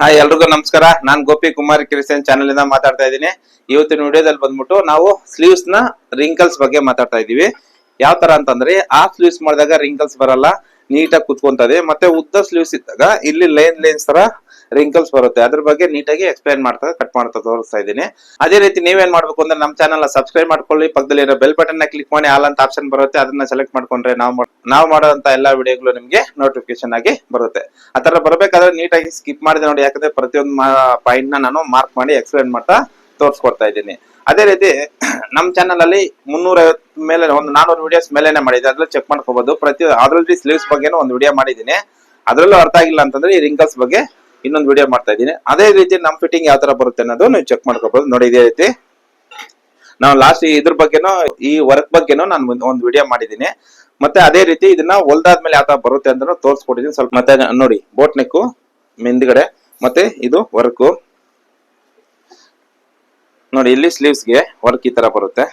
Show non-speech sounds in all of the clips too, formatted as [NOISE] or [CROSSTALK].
Hi ಎಲ್ರಿಗೂ ನಮಸ್ಕಾರ. ನಾನ್ ಗೋಪಿ ಕುಮಾರ್ ಕಿರಿಸನ್ ಚಾನೆಲ್ ಇಂದ ಮಾತಾಡ್ತಾ ಇದ್ದೀನಿ. ಇವತ್ತಿನ ವಿಡಿಯೋದಲ್ಲಿ ಬಂದ್ಬಿಟ್ಟು ನಾವು ಸ್ಲೀವ್ಸ್ನ ರಿಂಕಲ್ಸ್ ಬಗ್ಗೆ ಮಾತಾಡ್ತಾ ಇದೀವಿ ಯಾವ ತರ ಅಂತಂದ್ರೆ, ಆ ಸ್ಲೀವ್ಸ್ ಮಾಡಿದಾಗ ರಿಂಕಲ್ಸ್ ಬರಲ್ಲ, ನೀಟಾಗಿ ಕುತ್ಕೊಂತದೆ. ಮತ್ತೆ ಉದ್ದ ಸ್ಲೀವ್ಸ್ ಇದ್ದಾಗ, ಇಲ್ಲಿ ಲೈನ್ ಲೈನ್ಸ್ ತರ ರಿಂಕಲ್ಸ್ ಬರುತ್ತೆ. ಅದ್ರ ಬಗ್ಗೆ ನೀಟಾಗಿ ಎಕ್ಸ್ಪ್ಲೈನ್ ಮಾಡ್ತಾ ಕಟ್ ಮಾಡ್ತಾ ತೋರಿಸ್ತಾ ಇದ್ದೀನಿ. ಅದೇ ರೀತಿ ನೀವೇನ್ ಮಾಡ್ಬೇಕು ಅಂದ್ರೆ ನಮ್ಮ ಚಾನಲ್ ಸಬ್ಸ್ಕ್ರೈಬ್ ಮಾಡ್ಕೊಳ್ಳಿ. ಪಕ್ಕದಲ್ಲಿ ಇರೋ ಬೆಲ್ ಬಟನ್ ಕ್ಲಿಕ್ ಮಾಡಿ ಆಲ್ ಅಂತ ಆಪ್ಷನ್ ಬರುತ್ತೆ. ಅದನ್ನ ಸೆಲೆಕ್ಟ್ ಮಾಡ್ಕೊಂಡ್ರೆ ನಾವು ನಾವು ಮಾಡೋಂತ ಎಲ್ಲಾ ವಿಡಿಯೋಗಳು ನಿಮ್ಗೆ ನೋಟಿಫಿಕೇಶನ್ ಆಗಿ ಬರುತ್ತೆ. ಆ ತರ ಬರಬೇಕಾದ್ರೆ ನೀಟಾಗಿ ಸ್ಕಿಪ್ ಮಾಡಿದೆ ನೋಡಿ. ಯಾಕಂದ್ರೆ ಪ್ರತಿಯೊಂದು ಪಾಯಿಂಟ್ನ ನಾನು ಮಾರ್ಕ್ ಮಾಡಿ ಎಕ್ಸ್ಪ್ಲೈನ್ ಮಾಡ್ತಾ ತೋರಿಸ್ಕೊಡ್ತಾ ಇದ್ದೀನಿ. ಅದೇ ರೀತಿ [CLEARS THROAT] ನಮ್ಮ ಚಾನಲ್ ಅಲ್ಲಿ ಮುನ್ನೂರ ಮೇಲೆ, ಒಂದು ನಾನೂರು ವಿಡಿಯೋಸ್ ಮೇಲೆನೆ ಮಾಡಿದೆ. ಅದ್ರಲ್ಲಿ ಚೆಕ್ ಮಾಡ್ಕೋಬಹುದು ಪ್ರತಿ, ಅದ್ರಲ್ಲಿ ಸ್ಲೀವ್ಸ್ ಬಗ್ಗೆನೂ ಒಂದು ವಿಡಿಯೋ ಮಾಡಿದ್ದೀನಿ. ಅದ್ರಲ್ಲೂ ಅರ್ಥ ಆಗಿಲ್ಲ ಅಂತಂದ್ರೆ ಈ ರಿಂಕಲ್ಸ್ ಬಗ್ಗೆ ಇನ್ನೊಂದು ವಿಡಿಯೋ ಮಾಡ್ತಾ ಇದ್ದೀನಿ. ಅದೇ ರೀತಿ ನಮ್ಮ ಫಿಟ್ಟಿಂಗ್ ಯಾವ ತರ ಬರುತ್ತೆ ಅನ್ನೋದು ನೀವು ಚೆಕ್ ಮಾಡ್ಕೋಬಹುದು ನೋಡಿ, ಇದೇ ರೀತಿ. ನಾವು ಲಾಸ್ಟ್ ಇದ್ರ ಬಗ್ಗೆನೂ, ಈ ವರ್ಕ್ ಬಗ್ಗೆನೂ ನಾನು ಒಂದು ವಿಡಿಯೋ ಮಾಡಿದ್ದೀನಿ. ಮತ್ತೆ ಅದೇ ರೀತಿ ಇದನ್ನ ಹೊಲ್ದಾದ್ಮೇಲೆ ಯಾವ ತರ ಬರುತ್ತೆ ಅಂತ ತೋರಿಸ್ಕೊಟ್ಟಿದ್ದೀನಿ. ಸ್ವಲ್ಪ ಮತ್ತೆ ನೋಡಿ ಬೋಟ್ ನೆಕ್ಕು ಹಿಂದ್ಗಡೆ ಮತ್ತೆ ಇದು ವರ್ಕು ನೋಡಿ, ಇಲ್ಲಿ ಸ್ಲೀವ್ಸ್ಗೆ ವರ್ಕ್ ಈ ತರ ಬರುತ್ತೆ.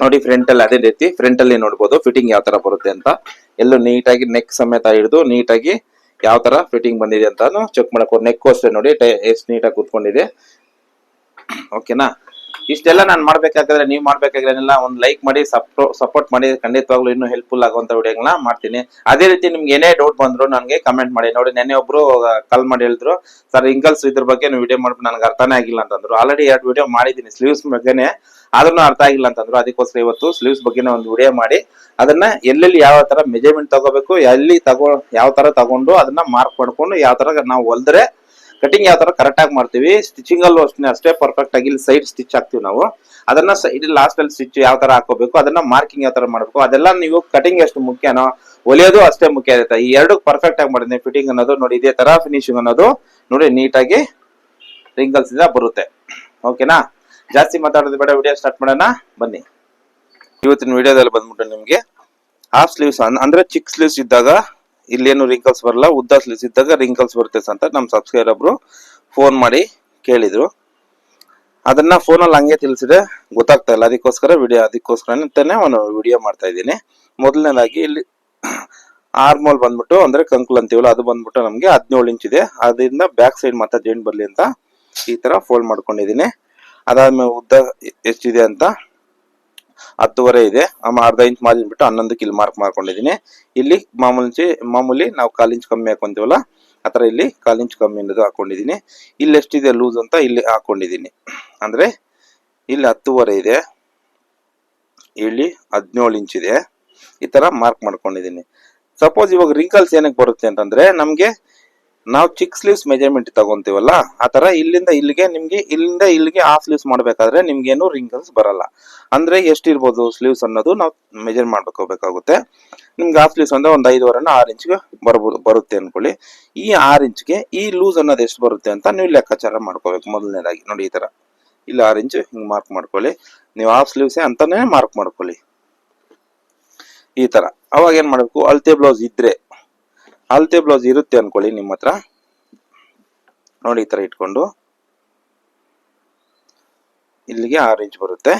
ನೋಡಿ ಫ್ರಂಟ್ ಅಲ್ಲಿ ಅದೇ ರೀತಿ ಫ್ರಂಟ್ ಅಲ್ಲಿ ನೋಡಬಹುದು ಫಿಟ್ಟಿಂಗ್ ಯಾವ ತರ ಬರುತ್ತೆ ಅಂತ. ಎಲ್ಲೂ ನೀಟಾಗಿ ನೆಕ್ ಸಮೇತ ಹಿಡಿದು ನೀಟಾಗಿ ಯಾವ ತರ ಫಿಟ್ಟಿಂಗ್ ಬಂದಿದೆ ಅಂತ ಚೆಕ್ ಮಾಡಕ್ ನೆಕ್ ಅಷ್ಟೇ ನೋಡಿ ಎಷ್ಟು ನೀಟಾಗಿ ಕೂತ್ಕೊಂಡಿದೆ. ಓಕೆನಾ ಇಷ್ಟೆಲ್ಲ ನಾನು ಮಾಡ್ಬೇಕಾದ್ರೆ ನೀವು ಮಾಡ್ಬೇಕಾದ್ರೆಲ್ಲ ಒಂದು ಲೈಕ್ ಮಾಡಿ ಸಪೋರ್ಟ್ ಮಾಡಿ, ಖಂಡಿತವಾಗ್ಲೂ ಇನ್ನೂ ಹೆಲ್ಪ್ಫುಲ್ ಆಗುವಂತ ವಿಡಿಯೋಗಳನ್ನ ಮಾಡ್ತೀನಿ. ಅದೇ ರೀತಿ ನಿಮ್ಗೆ ಏನೇ ಡೌಟ್ ಬಂದ್ರು ನನಗೆ ಕಮೆಂಟ್ ಮಾಡಿ. ನೋಡಿ, ನೆನ್ನೆ ಒಬ್ರು ಕಾಲ್ ಮಾಡಿ ಹೇಳಿದ್ರು ಸರ್ ಇಂಗಲ್ಸ್ ಇದ್ರ ಬಗ್ಗೆ ನೀವು ವಿಡಿಯೋ ಮಾಡ್ಬಿಟ್ಟು ನನಗೆ ಅರ್ಥನೇ ಆಗಿಲ್ಲ ಅಂತಂದ್ರು. ಆಲ್ರೆಡಿ ಎರಡು ವಿಡಿಯೋ ಮಾಡಿದ್ದೀನಿ ಸ್ಲೀವ್ಸ್ ಬಗ್ಗೆನೆ. ಆದ್ರೂ ಅರ್ಥ ಆಗಿಲ್ಲ ಅಂತಂದ್ರು. ಅದಕ್ಕೋಸ್ಕರ ಇವತ್ತು ಸ್ಲೀವ್ಸ್ ಬಗ್ಗೆನೇ ಒಂದು ವಿಡಿಯೋ ಮಾಡಿ, ಅದನ್ನ ಎಲ್ಲೆಲ್ಲಿ ಯಾವ ತರ ಮೆಜರ್ಮೆಂಟ್ ತಗೋಬೇಕು, ಎಲ್ಲಿ ತಗೋ, ಯಾವ ತರ ತಗೊಂಡು ಅದನ್ನ ಮಾರ್ಕ್ ಮಾಡ್ಕೊಂಡು, ಯಾವ ತರ ನಾವು ಹೊಲ್ದ್ರೆ ಕಟಿಂಗ್ ಯಾವ ತರ ಕರೆಕ್ಟ್ ಆಗಿ ಮಾಡ್ತೀವಿ. ಸ್ಟಿಚಿಂಗ್ ಅಲ್ಲೂ ಅಷ್ಟೇ ಅಷ್ಟೇ ಪರ್ಫೆಕ್ಟ್ ಆಗಿ ಇಲ್ಲಿ ಸೈಡ್ ಸ್ಟಿಚ್ ಹಾಕ್ತಿವಿ ನಾವು. ಅದನ್ನ ಸೈಡ್ ಲಾಸ್ಟ್ ಅಲ್ಲಿ ಸ್ಟಿಚ್ ಯಾವ ತರ ಹಾಕೋಬೇಕು, ಅದನ್ನ ಮಾರ್ಕಿಂಗ್ ಯಾವ ತರ ಮಾಡಬೇಕು, ಅದೆಲ್ಲ ನೀವು ಕಟಿಂಗ್ ಎಷ್ಟು ಮುಖ್ಯನೋ, ಒಲಿಯೋದು ಅಷ್ಟೇ ಮುಖ್ಯ ಇರುತ್ತೆ. ಈ ಎರಡು ಪರ್ಫೆಕ್ಟ್ ಆಗಿ ಮಾಡಿದ್ದೀನಿ ಫಿಟ್ಟಿಂಗ್ ಅನ್ನೋದು, ನೋಡಿ ಇದೇ ತರ ಫಿನಿಶಿಂಗ್ ಅನ್ನೋದು, ನೋಡಿ ನೀಟಾಗಿ ರಿಂಗಲ್ಸ್ ಇಂದ ಬರುತ್ತೆ. ಓಕೆನಾ ಜಾಸ್ತಿ ಮಾತಾಡೋದು ಬೇಡ ವಿಡಿಯೋ ಸ್ಟಾರ್ಟ್ ಮಾಡೋಣ. ಬನ್ನಿ. ಇವತ್ತಿನ ವಿಡಿಯೋದಲ್ಲಿ ಬಂದ್ಬಿಟ್ಟು ನಿಮ್ಗೆ ಹಾಫ್ ಸ್ಲೀವ್ಸ್ ಅಂದ್ರೆ ಚಿಕ್ ಸ್ಲೀವ್ಸ್ ಇದ್ದಾಗ ಇಲ್ಲೇನು ರಿಂಕಲ್ಸ್ ಬರಲ್ಲ ಉದ್ದ ಸ್ಲೀವ್ಸ್ ಇದ್ದಾಗ ರಿಂಕಲ್ಸ್ ಬರುತ್ತೆ ಅಂತ ನಮ್ಮ ಸಬ್ಸ್ಕ್ರೈಬರ್ ಫೋನ್ ಮಾಡಿ ಕೇಳಿದ್ರು. ಅದನ್ನ ಫೋನಲ್ಲಿ ಹಂಗೆ ತಿಳಿಸಿದೆ ಗೊತ್ತಾಗ್ತಾ ಇಲ್ಲ. ಅದಕ್ಕೋಸ್ಕರ ವಿಡಿಯೋ ಅದಕ್ಕೋಸ್ಕರ ಒಂದು ವಿಡಿಯೋ ಮಾಡ್ತಾ ಇದ್ದೀನಿ. ಮೊದಲನೇದಾಗಿ ಇಲ್ಲಿ ಆರ್ಮೋಲ್ ಬಂದ್ಬಿಟ್ಟು, ಅಂದ್ರೆ ಕಂಕುಲ್ ಅಂತೀವಲ್ಲ, ಅದು ಬಂದ್ಬಿಟ್ಟು ನಮಗೆ ಹದಿನೇಳು ಇಂಚ್ ಇದೆ. ಅದರಿಂದ ಬ್ಯಾಕ್ ಸೈಡ್ ಮತ್ತೆ ಜೈಂಟ್ ಬರ್ಲಿ ಅಂತ ಈ ತರ ಫೋಲ್ಡ್ ಮಾಡ್ಕೊಂಡಿದ್ದೀನಿ. ಅದಾದ್ಮೇಲೆ ಉದ್ದ ಎಷ್ಟಿದೆ ಅಂತ ಹತ್ತುವರೆ ಇದೆ. ಅರ್ಧ ಇಂಚ್ ಮಾರ್ಜಿನ್ ಬಿಟ್ಟು ಹನ್ನೊಂದು ಕಿಲ್ ಮಾರ್ಕ್ ಮಾಡ್ಕೊಂಡಿದ್ದೀನಿ. ಇಲ್ಲಿ ಮಾಮೂಲಿ ಮಾಮೂಲಿ ನಾವು ಕಾಲ್ ಇಂಚ್ ಕಮ್ಮಿ ಹಾಕೊಂತೀವಲ್ಲ, ಆ ಇಲ್ಲಿ ಕಾಲ್ ಇಂಚ್ ಕಮ್ಮಿ ಅನ್ನೋದು ಹಾಕೊಂಡಿದ್ದೀನಿ. ಇಲ್ಲಿ ಎಷ್ಟಿದೆ ಲೂಸ್ ಅಂತ ಇಲ್ಲಿ ಹಾಕೊಂಡಿದ್ದೀನಿ. ಅಂದ್ರೆ ಇಲ್ಲಿ ಹತ್ತುವರೆ ಇದೆ. ಇಲ್ಲಿ ಹದಿನೇಳು ಇಂಚ್ ಇದೆ. ಈ ತರ ಮಾರ್ಕ್ ಮಾಡ್ಕೊಂಡಿದ್ದೀನಿ. ಸಪೋಸ್ ಇವಾಗ ರಿಂಕಲ್ಸ್ ಏನಕ್ಕೆ ಬರುತ್ತೆ ಅಂತಂದ್ರೆ, ನಮ್ಗೆ ನಾವು ಚಿಕ್ ಸ್ಲೀವ್ಸ್ ಮೆಜರ್ಮೆಂಟ್ ತಗೊಂತೀವಲ್ಲ, ಆ ತರ ಇಲ್ಲಿಂದ ಇಲ್ಲಿಗೆ ನಿಮ್ಗೆ, ಇಲ್ಲಿಂದ ಇಲ್ಲಿಗೆ ಆ ಸ್ಲೀವ್ಸ್ ಮಾಡ್ಬೇಕಾದ್ರೆ ನಿಮ್ಗೇನು ರಿಂಕಲ್ಸ್ ಬರಲ್ಲ. ಅಂದ್ರೆ ಎಷ್ಟಿರ್ಬೋದು ಸ್ಲೀವ್ಸ್ ಅನ್ನೋದು ನಾವು ಮೆಜರ್ ಮಾಡ್ಕೋಬೇಕಾಗುತ್ತೆ. ನಿಮ್ಗೆ ಆ ಸ್ಲೀವ್ಸ್ ಅಂದ್ರೆ ಒಂದು ಐದುವರೆನ ಆರು ಇಂಚ್ಗೆ ಬರ್ಬೋದು ಬರುತ್ತೆ ಅನ್ಕೊಳ್ಳಿ. ಈ ಆರು ಇಂಚ್ಗೆ ಈ ಲೂಸ್ ಅನ್ನೋದು ಎಷ್ಟು ಬರುತ್ತೆ ಅಂತ ನೀವು ಲೆಕ್ಕಾಚಾರ ಮಾಡ್ಕೋಬೇಕು ಮೊದಲನೇದಾಗಿ. ನೋಡಿ ಈ ತರ. ಇಲ್ಲಿ ಆರು ಇಂಚ್ ಹಿಂಗ್ ಮಾರ್ಕ್ ಮಾಡ್ಕೊಳ್ಳಿ. ನೀವು ಆಫ್ ಸ್ಲೀವ್ಸೇ ಅಂತಾನೆ ಮಾರ್ಕ್ ಮಾಡ್ಕೊಳ್ಳಿ. ಈ ತರ. ಅವಾಗ ಏನ್ ಮಾಡ್ಬೇಕು? ಅಳತೆ ಬ್ಲೌಸ್ ಇದ್ರೆ ಅಳತೆ ಬ್ಲೌಸ್ ಇರುತ್ತೆ ಅನ್ಕೊಳ್ಳಿ ನಿಮ್ಮ ಹತ್ರ. ನೋಡಿ ಈ ಥರ ಇಟ್ಕೊಂಡು. ಇಲ್ಲಿಗೆ ಆರು ಇಂಚ್ ಬರುತ್ತೆ.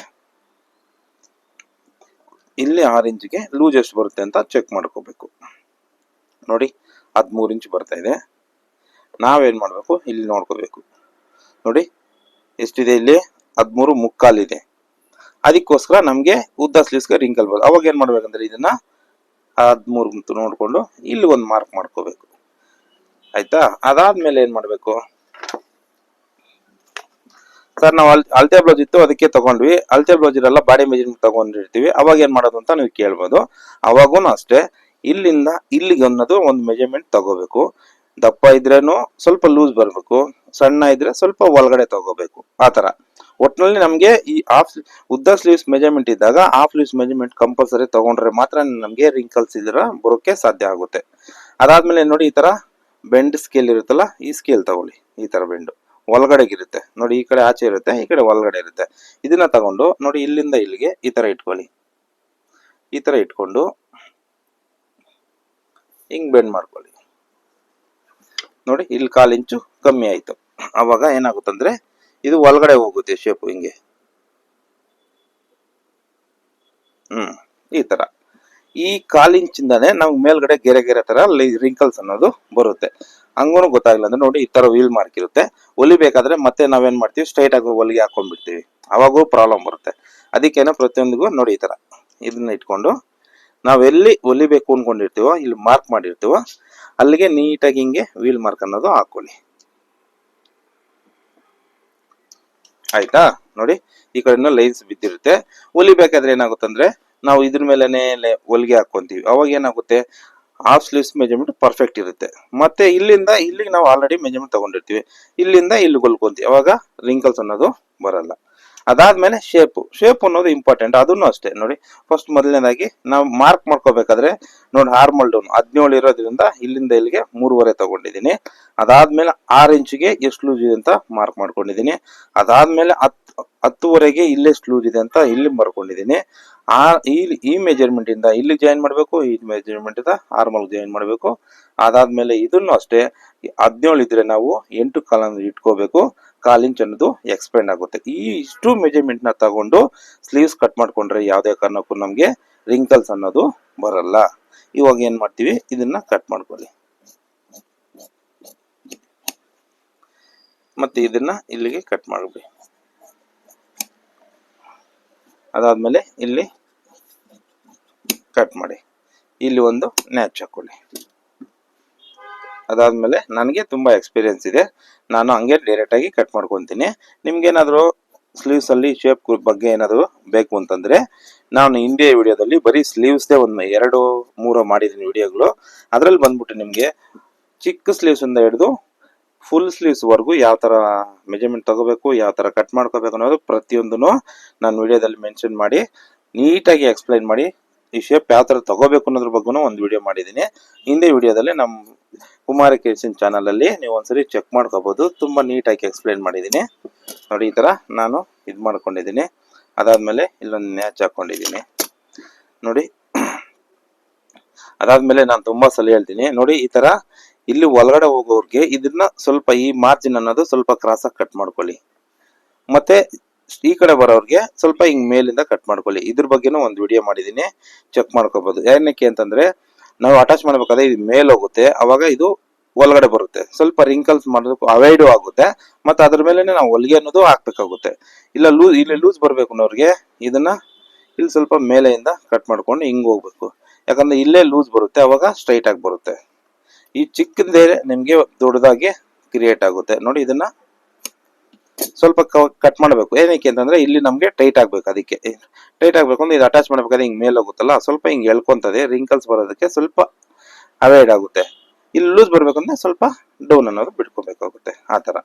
ಇಲ್ಲಿ ಆರು ಇಂಚ್ಗೆ ಲೂಸ್ ಎಷ್ಟು ಬರುತ್ತೆ ಅಂತ ಚೆಕ್ ಮಾಡ್ಕೋಬೇಕು. ನೋಡಿ, ಹದಿಮೂರು ಇಂಚ್ ಬರ್ತಾ ಇದೆ. ನಾವೇನು ಮಾಡಬೇಕು? ಇಲ್ಲಿ ನೋಡ್ಕೋಬೇಕು. ನೋಡಿ, ಎಷ್ಟಿದೆ ಇಲ್ಲಿ? ಹದಿಮೂರು ಮುಕ್ಕಾಲಿದೆ ಅದಕ್ಕೋಸ್ಕರ ನಮಗೆ ಉದ್ದ ಸ್ಲೀವ್ಸ್ಗೆ ರಿಂಕಲ್ ಬರುತ್ತೆ ಅವಾಗ ಏನ್ ಮಾಡ್ಬೇಕಂದ್ರೆ ಇದನ್ನ ಹದಿಮೂರು ಅಂತ ನೋಡ್ಕೊಂಡು ಇಲ್ಲಿ ಒಂದು ಮಾರ್ಕ್ ಮಾಡ್ಕೋಬೇಕು. ಆಯ್ತಾ? ಅದಾದ್ಮೇಲೆ ಏನ್ ಮಾಡಬೇಕು? ಸರ್, ನಾವು ಅಲ್ ಅಳತೆ ಬ್ಲೌಸ್ ಇತ್ತು, ಅದಕ್ಕೆ ತಗೊಂಡ್ವಿ. ಅಳತೆ ಬ್ಲೌಸ್ ಇರಲ್ಲ ಬಾಡಿ ಮೆಜರ್ಮೆಂಟ್ ತಗೊಂಡಿರ್ತೀವಿ ಅವಾಗ ಏನ್ ಮಾಡೋದು ಅಂತ ನೀವು ಕೇಳ್ಬೋದು. ಅವಾಗೂ ಅಷ್ಟೇ. ಇಲ್ಲಿಂದ, ಇಲ್ಲಿಗೆ ಅನ್ನೋದು ಒಂದು ಮೆಜರ್ಮೆಂಟ್ ತಗೋಬೇಕು. ದಪ್ಪ ಇದ್ರೇನು ಸ್ವಲ್ಪ ಲೂಸ್ ಬರಬೇಕು. ಸಣ್ಣ ಇದ್ರೆ ಸ್ವಲ್ಪ ಒಳಗಡೆ ತಗೋಬೇಕು. ಆ ತರ ಒಟ್ನಲ್ಲಿ ನಮಗೆ ಈ ಹಾಫ್ ಉದ್ದ ಸ್ಲೀವ್ಸ್ ಮೆಜರ್ಮೆಂಟ್ ಇದ್ದಾಗ ಹಾಫ್ ಸ್ಲೀವ್ಸ್ ಮೆಜರ್ಮೆಂಟ್ ಕಂಪಲ್ಸರಿ ತಗೊಂಡ್ರೆ ಮಾತ್ರ ನಮಗೆ ರಿಂಕಲ್ಸ್ ಇದ್ರ ಬರೋಕ್ಕೆ ಸಾಧ್ಯ ಆಗುತ್ತೆ. ಅದಾದ್ಮೇಲೆ ನೋಡಿ ಈ ತರ ಬೆಂಡ್ ಸ್ಕೇಲ್ ಇರುತ್ತಲ್ಲ, ಈ ಸ್ಕೇಲ್ ತಗೊಳ್ಳಿ, ಈ ತರ ಬೆಂಡು ಒಳಗಡೆಗಿರುತ್ತೆ. ನೋಡಿ ಈ ಕಡೆ ಆಚೆ ಇರುತ್ತೆ, ಈ ಕಡೆ ಒಳಗಡೆ ಇರುತ್ತೆ. ಇದನ್ನ ತಗೊಂಡು ನೋಡಿ ಇಲ್ಲಿಂದ ಇಲ್ಲಿಗೆ ಈ ತರ ಇಟ್ಕೊಳ್ಳಿ. ಈ ತರ ಇಟ್ಕೊಂಡು ಹಿಂಗ್ ಬೆಂಡ್ ಮಾಡ್ಕೊಳ್ಳಿ. ನೋಡಿ ಇಲ್ಲಿ ಕಾಲು ಇಂಚು ಕಮ್ಮಿ ಆಯ್ತು. ಅವಾಗ ಏನಾಗುತ್ತಂದ್ರೆ ಇದು ಒಳಗಡೆ ಹೋಗುತ್ತೆ ಶೇಪ್ ಹಿಂಗೆ. ಹ್ಮ್, ಈ ತರ. ಈ ಕಾಲಿಂಚಿಂದಾನೆ ನಮ್ಗೆ ಮೇಲ್ಗಡೆ ಗೆರೆ ಗೆರೆ ತರ ರಿಂಕಲ್ಸ್ ಅನ್ನೋದು ಬರುತ್ತೆ. ಹಂಗೂ ಗೊತ್ತಾಗಿಲ್ಲ ಅಂದ್ರೆ ನೋಡಿ ಈ ತರ ವೀಲ್ ಮಾರ್ಕ್ ಇರುತ್ತೆ. ಹೊಲಿಬೇಕಾದ್ರೆ ಮತ್ತೆ ನಾವೇನ್ ಮಾಡ್ತೀವಿ? ಸ್ಟ್ರೈಟ್ ಆಗಿ ಹೊಲಿಗೆ ಹಾಕೊಂಡ್ಬಿಡ್ತೀವಿ. ಅವಾಗೂ ಪ್ರಾಬ್ಲಮ್ ಬರುತ್ತೆ. ಅದಕ್ಕೇನೋ ಪ್ರತಿಯೊಂದಿಗೂ ನೋಡಿ ಈ ತರ. ಇದನ್ನ ಇಟ್ಕೊಂಡು ನಾವೆಲ್ಲಿ ಹೊಲಿಬೇಕು ಅನ್ಕೊಂಡಿರ್ತೀವೋ, ಇಲ್ಲಿ ಮಾರ್ಕ್ ಮಾಡಿರ್ತೀವೋ, ಅಲ್ಲಿಗೆ ನೀಟಾಗಿ ಹಿಂಗೆ ವೀಲ್ ಮಾರ್ಕ್ ಅನ್ನೋದು ಹಾಕೊಳ್ಳಿ. ಆಯ್ತಾ? ನೋಡಿ, ಈ ಕಡೆನೂ ಲೈನ್ಸ್ ಬಿದ್ದಿರುತ್ತೆ. ಹೊಲಿಬೇಕಾದ್ರೆ ಏನಾಗುತ್ತಂದ್ರೆ, ನಾವು ಇದ್ರ ಮೇಲೆನೆ ಹೊಲಿಗೆ ಹಾಕೊಂತೀವಿ ಅವಾಗ ಏನಾಗುತ್ತೆ? ಹಾಫ್ ಸ್ಲೀವ್ಸ್ ಮೆಜರ್ಮೆಂಟ್ ಪರ್ಫೆಕ್ಟ್ ಇರುತ್ತೆ. ಮತ್ತೆ ಇಲ್ಲಿಂದ ಇಲ್ಲಿಗೆ ನಾವು ಆಲ್ರೆಡಿ ಮೆಜರ್ಮೆಂಟ್ ತಗೊಂಡಿರ್ತೀವಿ. ಇಲ್ಲಿಂದ ಇಲ್ಲಿ ಹೊಲ್ಕೊಂತೀವಿ ಅವಾಗ ರಿಂಕಲ್ಸ್ ಅನ್ನೋದು ಬರಲ್ಲ. ಅದಾದ್ಮೇಲೆ ಶೇಪ್ ಶೇಪ್ ಅನ್ನೋದು ಇಂಪಾರ್ಟೆಂಟ್ ಅದನ್ನು ಅಷ್ಟೇ. ನೋಡಿ ಫಸ್ಟ್ ಮೊದಲನೇದಾಗಿ ನಾವು ಮಾರ್ಕ್ ಮಾಡ್ಕೋಬೇಕಾದ್ರೆ, ನೋಡಿ ಹಾರ್ಮಲ್ ಡೌನ್ ಹದಿನೇಳು ಇರೋದ್ರಿಂದ ಇಲ್ಲಿಂದ ಇಲ್ಲಿಗೆ ಮೂರುವರೆ ತಗೊಂಡಿದ್ದೀನಿ. ಅದಾದ್ಮೇಲೆ ಆರು ಇಂಚಿಗೆ ಎಷ್ಟು ಲೂಸ್ ಇದೆ ಅಂತ ಮಾರ್ಕ್ ಮಾಡ್ಕೊಂಡಿದ್ದೀನಿ. ಅದಾದ್ಮೇಲೆ ಹತ್ತು ಹತ್ತುವರೆಗೆ ಇಲ್ಲೇ ಎಷ್ಟು ಲೂಸ್ ಇದೆ ಅಂತ ಇಲ್ಲಿ ಬರ್ಕೊಂಡಿದ್ದೀನಿ. ಆ, ಈ ಈ ಮೆಜರ್ಮೆಂಟ್ ಇಂದ ಇಲ್ಲಿ ಜಾಯಿನ್ ಮಾಡಬೇಕು, ಈ ಮೆಜರ್ಮೆಂಟ್ ಇಂದ ಆರ್ಮಲ್ ಜಾಯಿನ್ ಮಾಡಬೇಕು. ಅದಾದ್ಮೇಲೆ ಇದನ್ನು ಅಷ್ಟೇ, ಹದಿನೇಳು ಇದ್ರೆ ನಾವು ಎಂಟು ಕಾಲನ್ನು ಇಟ್ಕೋಬೇಕು. ಕಾಲ್ ಇಂಚ್ ಅನ್ನೋದು ಎಕ್ಸ್ಪೆಂಡ್ ಆಗುತ್ತೆ. ಈ ಇಷ್ಟು ಮೆಜರ್ಮೆಂಟ್ನ ತಗೊಂಡು ಸ್ಲೀವ್ಸ್ ಕಟ್ ಮಾಡ್ಕೊಂಡ್ರೆ ಯಾವುದೇ ಕಾರಣಕ್ಕೂ ನಮಗೆ ರಿಂಕಲ್ಸ್ ಅನ್ನೋದು ಬರಲ್ಲ. ಇವಾಗ ಏನು ಮಾಡ್ತೀವಿ? ಇದನ್ನ ಕಟ್ ಮಾಡ್ಕೊಳ್ಳಿ. ಮತ್ತೆ ಇದನ್ನ ಇಲ್ಲಿಗೆ ಕಟ್ ಮಾಡಿ ಅದಾದ್ಮೇಲೆ ಇಲ್ಲಿ ಕಟ್ ಮಾಡಿ. ಇಲ್ಲಿ ಒಂದು ನ್ಯಾಚ್ ಹಾಕೊಳ್ಳಿ. ಅದಾದ್ಮೇಲೆ ನನಗೆ ತುಂಬ ಎಕ್ಸ್ಪೀರಿಯೆನ್ಸ್ ಇದೆ. ನಾನು ಹಂಗೆ ಡೈರೆಕ್ಟ್ ಆಗಿ ಕಟ್ ಮಾಡ್ಕೊತೀನಿ. ನಿಮ್ಗೇನಾದರೂ ಸ್ಲೀವ್ಸ್ ಅಲ್ಲಿ ಶೇಪ್ ಬಗ್ಗೆ ಏನಾದರೂ ಬೇಕು ಅಂತಂದ್ರೆ, ನಾನು ಇಂಡಿಯಾ ವಿಡಿಯೋದಲ್ಲಿ ಬರೀ ಸ್ಲೀವ್ಸ್ದೇ ಒಂದು ಎರಡು, ಮೂರು ಮಾಡಿದ್ದೀನಿ ವಿಡಿಯೋಗಳು. ಅದರಲ್ಲಿ ಬಂದ್ಬಿಟ್ಟು ನಿಮಗೆ ಚಿಕ್ಕ ಸ್ಲೀವ್ಸಿಂದ ಹಿಡಿದು ಫುಲ್ ಸ್ಲೀವ್ಸ್ ವರೆಗೂ ಯಾವ ತರ ಮೆಜರ್ಮೆಂಟ್ ತಗೋಬೇಕು, ಯಾವ ತರ ಕಟ್ ಮಾಡ್ಕೋಬೇಕು ಅನ್ನೋದು ಪ್ರತಿಯೊಂದೂ ನಾನು ವಿಡಿಯೋದಲ್ಲಿ ಮೆನ್ಷನ್ ಮಾಡಿ, ನೀಟಾಗಿ ಎಕ್ಸ್ಪ್ಲೈನ್ ಮಾಡಿ, ಈ ಶೇಪ್ ಯಾವ ತರ ತಗೋಬೇಕು ಅನ್ನೋದ್ರ ಬಗ್ಗೆ ಒಂದು ವಿಡಿಯೋ ಮಾಡಿದ್ದೀನಿ. ಹಿಂದೆ ವಿಡಿಯೋದಲ್ಲಿ ನಮ್ಮ ಕುಮಾರಿ ಕೇಳಿಸಿನ ಚಾನಲ್ ಅಲ್ಲಿ ನೀವು ಒಂದ್ಸರಿ ಚೆಕ್ ಮಾಡ್ಕೋಬಹುದು ತುಂಬಾ ನೀಟಾಗಿ ಎಕ್ಸ್ಪ್ಲೈನ್ ಮಾಡಿದ್ದೀನಿ. ನೋಡಿ, ಈ ತರ ನಾನು ಇದು ಮಾಡ್ಕೊಂಡಿದ್ದೀನಿ. ಅದಾದ್ಮೇಲೆ ಇಲ್ಲೊಂದು ನ್ಯಾಚ್ ಹಾಕೊಂಡಿದ್ದೀನಿ. ನೋಡಿ, ಅದಾದ್ಮೇಲೆ ನಾನು ತುಂಬಾ ಸಲ ಹೇಳ್ತೀನಿ. ನೋಡಿ, ಈ ತರ ಇಲ್ಲಿ ಒಳಗಡೆ ಹೋಗೋರ್ಗೆ ಇದನ್ನ ಸ್ವಲ್ಪ ಈ ಮಾರ್ಜಿನ್ ಅನ್ನೋದು ಸ್ವಲ್ಪ ಕ್ರಾಸ್ ಆಗಿ ಕಟ್ ಮಾಡ್ಕೊಳ್ಳಿ. ಮತ್ತೆ ಈ ಕಡೆ ಬರೋರಿಗೆ ಸ್ವಲ್ಪ ಹಿಂಗ್ ಮೇಲಿಂದ ಕಟ್ ಮಾಡ್ಕೊಳ್ಳಿ. ಇದ್ರ ಬಗ್ಗೆನೂ ಒಂದು ವಿಡಿಯೋ ಮಾಡಿದ್ದೀನಿ. ಚೆಕ್ ಮಾಡ್ಕೋಬಹುದು ಏನಕ್ಕೆ ಅಂತಂದ್ರೆ ನಾವು ಅಟ್ಯಾಚ್ ಮಾಡಬೇಕಾದ್ರೆ ಇದು ಮೇಲ್ ಹೋಗುತ್ತೆ. ಅವಾಗ ಇದು ಒಳಗಡೆ ಬರುತ್ತೆ. ಸ್ವಲ್ಪ ರಿಂಕಲ್ಸ್ ಮಾಡೋದಕ್ಕೆ ಅವಾಯ್ಡ್ ಆಗುತ್ತೆ. ಮತ್ತೆ ಅದ್ರ ಮೇಲೆ ನಾವು ಹೊಲಿಗೆ ಅನ್ನೋದು ಹಾಕ್ಬೇಕಾಗುತ್ತೆ. ಇಲ್ಲ ಲೂಸ್ ಇಲ್ಲಿ ಲೂಸ್ ಬರ್ಬೇಕು ಅನ್ನೋರಿಗೆ ಇದನ್ನ ಇಲ್ಲಿ ಸ್ವಲ್ಪ ಮೇಲೆಯಿಂದ ಕಟ್ ಮಾಡ್ಕೊಂಡು ಹಿಂಗ್ ಹೋಗ್ಬೇಕು. ಯಾಕಂದ್ರೆ ಇಲ್ಲೇ ಲೂಸ್ ಬರುತ್ತೆ, ಅವಾಗ ಸ್ಟ್ರೈಟ್ ಆಗಿ ಬರುತ್ತೆ. ಈ ಚಿಕ್ಕದೇ ನಿಮ್ಗೆ ದೊಡ್ಡದಾಗಿ ಕ್ರಿಯೇಟ್ ಆಗುತ್ತೆ. ನೋಡಿ ಇದನ್ನ ಸ್ವಲ್ಪ ಕಟ್ ಮಾಡಬೇಕು. ಏನಕ್ಕೆ ಅಂತಂದ್ರೆ ಇಲ್ಲಿ ನಮಗೆ ಟೈಟ್ ಆಗ್ಬೇಕು ಅದಕ್ಕೆ. ಟೈಟ್ ಆಗ್ಬೇಕು ಅಂದ್ರೆ ಇದು ಅಟ್ಯಾಚ್ ಮಾಡ್ಬೇಕಾದ್ರೆ ಹಿಂಗೆ ಮೇಲೆ ಹೋಗುತ್ತಲ್ಲ, ಸ್ವಲ್ಪ ಹಿಂಗೆ ಎಳ್ಕೊಂತದೆ ರಿಂಕಲ್ಸ್ ಬರೋದಕ್ಕೆ ಸ್ವಲ್ಪ ಅವಾಯ್ಡ್ ಆಗುತ್ತೆ. ಇಲ್ಲಿ ಲೂಸ್ ಬರ್ಬೇಕಂದ್ರೆ ಸ್ವಲ್ಪ ಡೌನ್ ಅನ್ನೋದು ಬಿಟ್ಕೋಬೇಕಾಗುತ್ತೆ, ಆ ತರ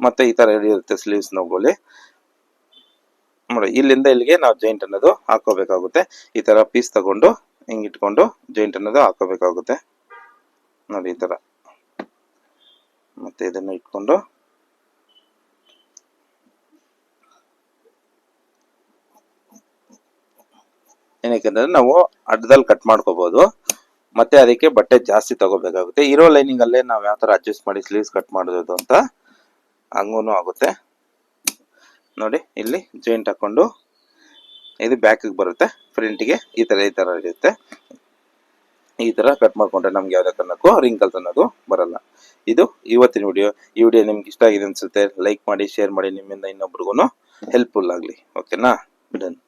ಮತ್ತೆ ಈ ತರ ಇರುತ್ತೆ ಸ್ಲೀವ್ಸ್ ನೋಗೋಲಿ ನೋಡಿ, ಇಲ್ಲಿಂದ ಇಲ್ಲಿಗೆ ನಾವು ಜಾಯಿಂಟ್ ಅನ್ನೋದು ಹಾಕೋಬೇಕಾಗುತ್ತೆ ಈ ತರ ಪೀಸ್ ತಗೊಂಡು, ಹಿಂಗ್ ಇಟ್ಕೊಂಡು ಜಾಯಿಂಟ್ ಅನ್ನೋದು ಹಾಕೋಬೇಕಾಗುತ್ತೆ ನೋಡಿ, ಈ ತರ ಮತ್ತೆ ಇದನ್ನ ಇಟ್ಕೊಂಡು ಏನಕ್ಕೆ ನಾವು ಅಡ್ಡದಲ್ಲಿ ಕಟ್ ಮಾಡ್ಕೋಬಹುದು ಮತ್ತೆ ಅದಕ್ಕೆ ಬಟ್ಟೆ ಜಾಸ್ತಿ ತಗೋಬೇಕಾಗುತ್ತೆ. ಇರೋ ಲೈನಿಂಗ್ ಅಲ್ಲೇ ನಾವು ಯಾವ ತರ ಅಡ್ಜಸ್ಟ್ ಮಾಡಿ ಸ್ಲೀವ್ಸ್ ಕಟ್ ಮಾಡೋದು ಅಂತ ಹಂಗೂ ಆಗುತ್ತೆ. ನೋಡಿ, ಇಲ್ಲಿ ಜಾಯಿಂಟ್ ಹಾಕೊಂಡು ಇದು ಬ್ಯಾಕಿಗೆ ಬರುತ್ತೆ. ಫ್ರಂಟಿಗೆ ಈ ತರ ಈ ತರ ಇರುತ್ತೆ. ಈ ತರ ಕಟ್ ಮಾಡ್ಕೊಂಡ್ರೆ ನಮ್ಗೆ ಯಾವ್ದೇ ಕಾರಣಕ್ಕೂ ರಿಂಕಲ್ಸ್ ಅನ್ನೋದು ಬರಲ್ಲ. ಇದು ಇವತ್ತಿನ ವಿಡಿಯೋ ಈ ವಿಡಿಯೋ ನಿಮ್ಗೆ ಇಷ್ಟ ಆಗಿದೆ ಅನ್ಸುತ್ತೆ ಲೈಕ್ ಮಾಡಿ ಶೇರ್ ಮಾಡಿ, ನಿಮ್ಮಿಂದ ಇನ್ನೊಬ್ರಿಗೂ ಹೆಲ್ಪ್ಫುಲ್ ಆಗಲಿ. ಓಕೆನಾ ಡನ್